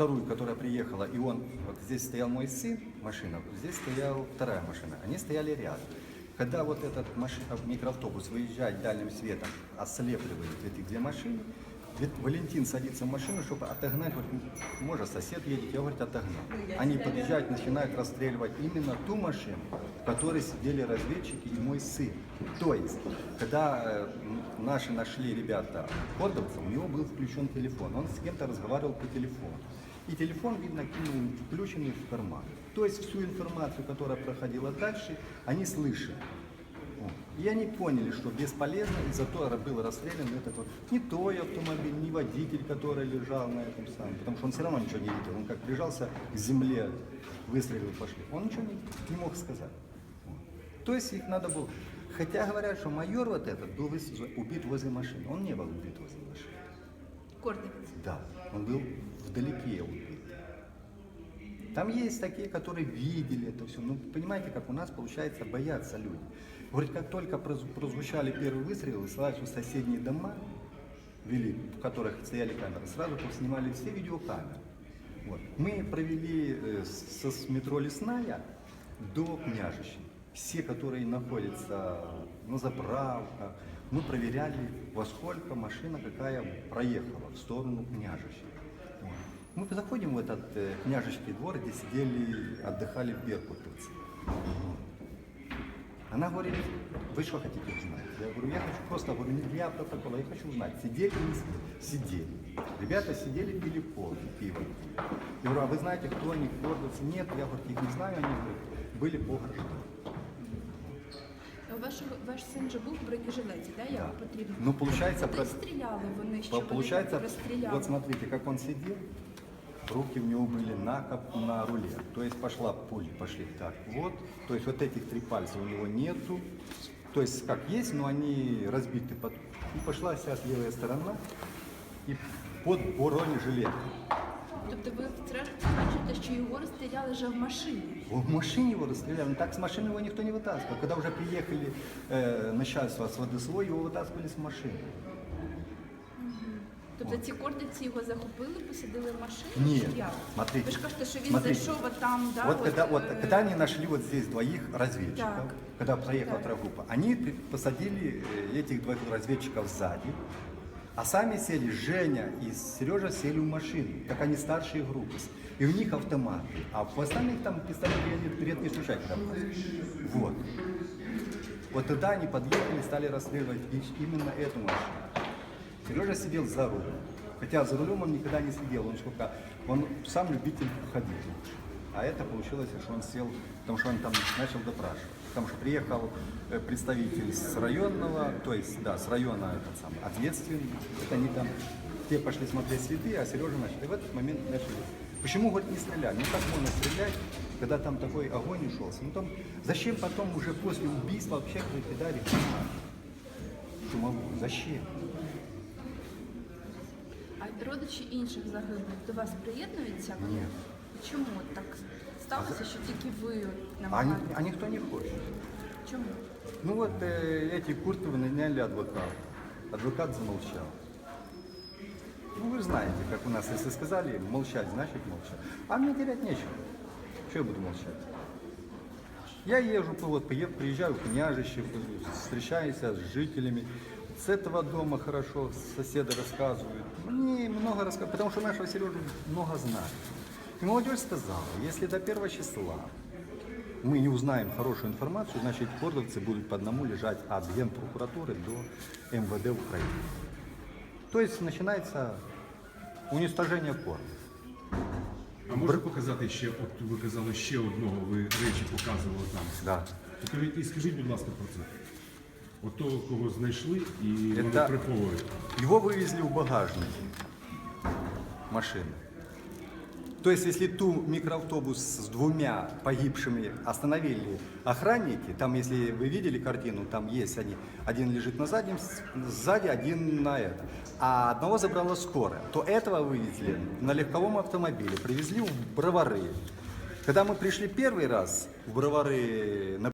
вторую, которая приехала, и он, вот здесь стоял мой сын, машина, здесь стояла вторая машина. Они стояли рядом. Когда вот этот машина, микроавтобус выезжает дальним светом, ослепливает эти две машины, Валентин садится в машину, чтобы отогнать, говорит, может, сосед едет, я, говорит, отогнал. Они подъезжают, начинают расстреливать именно ту машину, в которой сидели разведчики и мой сын. То есть, когда э, наши нашли ребята кордовца, у него был включен телефон, он с кем-то разговаривал по телефону. И телефон, видно, кинул включенный в карман. То есть всю информацию, которая проходила дальше, они слышали. И они поняли, что бесполезно, и зато был расстрелян этот вот не той автомобиль, не водитель, который лежал на этом самом, потому что он все равно ничего не видел. Он как прижался к земле, выстрелил, пошли. Он ничего не, не мог сказать. Вот. То есть их надо было... Хотя говорят, что майор вот этот был убит возле машины. Он не был убит возле машины. Кордовець. Да, он был вдалеке убит. Там есть такие, которые видели это все. Ну, понимаете, как у нас, получается, боятся люди. Говорит, как только проз- прозвучали первые выстрелы, сразу соседние дома вели, в которых стояли камеры, сразу снимали все видеокамеры. Вот. Мы провели э, с, с метро Лесная до Княжища. Все, которые находятся на заправках, мы проверяли, во сколько машина какая проехала в сторону Княжища. Мы заходим в этот э, княжеский двор, где сидели, отдыхали беркутовцы. Она говорит, вы что хотите узнать? Я говорю, я хочу просто, говорю, не для протокола, я хочу узнать, сидели или не сидели? Ребята сидели, пили кофе, пиво. Я говорю, а вы знаете, кто они, гордовцы? Нет, я говорю, их не знаю, они были по гражданам Ваш, ваш син же був в бронежилеті, да? Як Да. потрібно? Ну, получается, Куди про- стріляли вони, що По- Получается, вони розстріляли? вот смотрите, как он сидел, руки у него были на, кап- на руле. То есть пошла пули, пошли так вот. То есть вот этих три пальца у него нету. То есть как есть, но они разбиты. Под... И пошла вся левая сторона и под бронежилет. Тобто ви стверджуєте, що його розстріляли вже в машині? В машине его расстреляли. Но так с машины его никто не вытаскивал. Когда уже приехали э, начальство с ВДСО, его вытаскивали с машины. Тобто ці кордиці його захопили, посадили в машину? Ні, чи як? смотрите, Ви ж кажете, що він смотрите. зайшов от там, да? вот, от, когда, вот е, когда они нашли вот здесь двоих разведчиков, Так. когда проехала Так. трагруппа, они при- посадили э, этих двоих разведчиков сзади, а сами сели, Женя и Сережа сели в машину, так они старшие группы, и у них автоматы, а в остальных там пистолеты они редко случайно. Вот. Вот тогда они подъехали, стали расстреливать и- именно эту машину. Сережа сидел за рулем. Хотя за рулем он никогда не сидел, он сколько, он сам любитель ходить. А это получилось, что он сел, потому что он там начал допрашивать. Потому что приехал э, представитель с районного, то есть, да, с района этот самый, ответственный. Это они там, те пошли смотреть следы, а Сережа начал. И в этот момент начали. Почему, говорит, не стреляли? Ну как можно стрелять, когда там такой огонь ушелся? Ну там, зачем потом уже после убийства вообще говорит, кидали гранату? Шумовую? Зачем? А родичі інших загиблих до вас приєднуються? Ні. Чому так сталося, що тільки ви А, ни- намагаєтесь? а никто не хочет. Чому? Ну вот э, эти Куртовы наняли адвоката. Адвокат замолчал. Ну вы знаете, как у нас, если сказали молчать, значит молчать. А мне терять нечего. Что я буду молчать? Я езжу, по- вот, пое- приезжаю в княжище, встречаюсь с жителями. С этого дома хорошо, соседи рассказывают. Мне много рассказывают, потому что нашего Сережу много знают. И молодежь сказала, если до первого числа мы не узнаем хорошую информацию, значит кордовцы будут по одному лежать от Генпрокуратуры до МВД Украины. То есть начинается уничтожение кордов. А можна показати ще, от ви казали, ще одного ви речі показували там. Да. Покажіть і скажіть, будь ласка, про це. От того, кого знайшли і вони Это- приховують. Его вывезли в багажнике машины. То есть, если ту микроавтобус с двумя погибшими остановили охранники, там, если вы видели картину, там есть они, один лежит на заднем, сзади один на это, а одного забрала скорая, то этого вывезли на легковом автомобиле, привезли в Бровары. Когда мы пришли первый раз в Бровары на